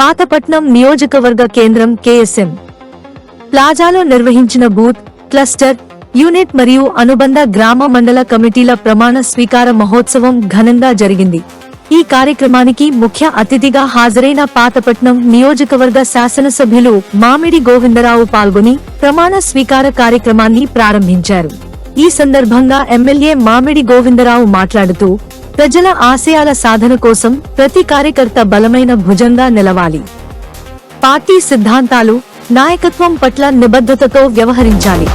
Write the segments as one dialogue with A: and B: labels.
A: పాతపట్నం నియోజకవర్గ కేంద్రం కేఎస్ఎం. ప్లాజాలో నిర్వహించిన బూత్ క్లస్టర్ యూనిట్ మరియు అనుబంధ గ్రామ మండల కమిటీల ప్రమాణ స్వీకార మహోత్సవం ఘనంగా జరిగింది. ఈ కార్యక్రమానికి ముఖ్య అతిథిగా హాజరైన పాతపట్నం నియోజకవర్గ శాసనసభ్యులు మామిడి గోవిందరావు పాల్గొని ప్రమాణ స్వీకార కార్యక్రమాన్ని ప్రారంభించారు. ఈ సందర్భంగా ఎమ్మెల్యే మామిడి గోవిందరావు మాట్లాడుతూ ప్రజల ఆశయాల సాధన కోసం ప్రతి కార్యకర్త బలమైన భుజంగా నిలవాలి. పార్టీ సిద్ధాంతాలు నాయకత్వం పట్ల నిబద్ధతతో వ్యవహరించాలి.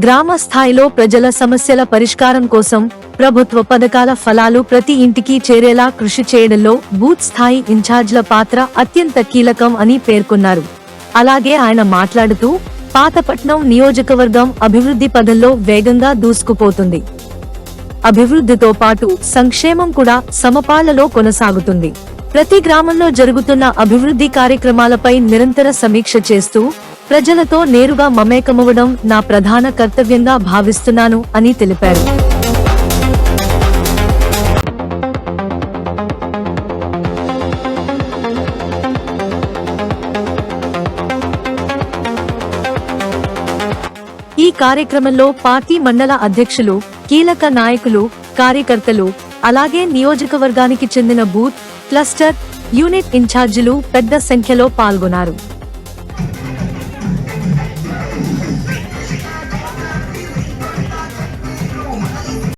A: గ్రామ స్థాయిలో ప్రజల సమస్యల పరిష్కారం కోసం ప్రభుత్వ పథకాల ఫలాలు ప్రతి ఇంటికి చేరేలా కృషి చేయడంలో బూత్ స్థాయి ఇన్ఛార్జ్ల పాత్ర అత్యంత కీలకం అని పేర్కొన్నారు. అలాగే ఆయన మాట్లాడుతూ పాతపట్నం నియోజకవర్గం అభివృద్ధి పదంలో వేగంగా దూసుకుపోతుంది. అభివృద్ధితో పాటు సంక్షేమం కూడా సమపాలలో కొనసాగుతుంది. ప్రతి గ్రామంలో జరుగుతున్న అభివృద్ధి కార్యక్రమాలపై నిరంతర సమీక్ష చేస్తూ ప్రజలతో నేరుగా మమేకమవ్వడం నా ప్రధాన కర్తవ్యంగా భావిస్తున్నాను అని తెలిపారు. ఈ కార్యక్రమంలో పార్టీ మండల అధ్యక్షులు కీలక నాయకులు కార్యకర్తలు అలాగే నియోజకవర్గానికి చెందిన బూత్ క్లస్టర్ యూనిట్ ఇన్ఛార్జీలు పెద్ద సంఖ్యలో పాల్గొన్నారు.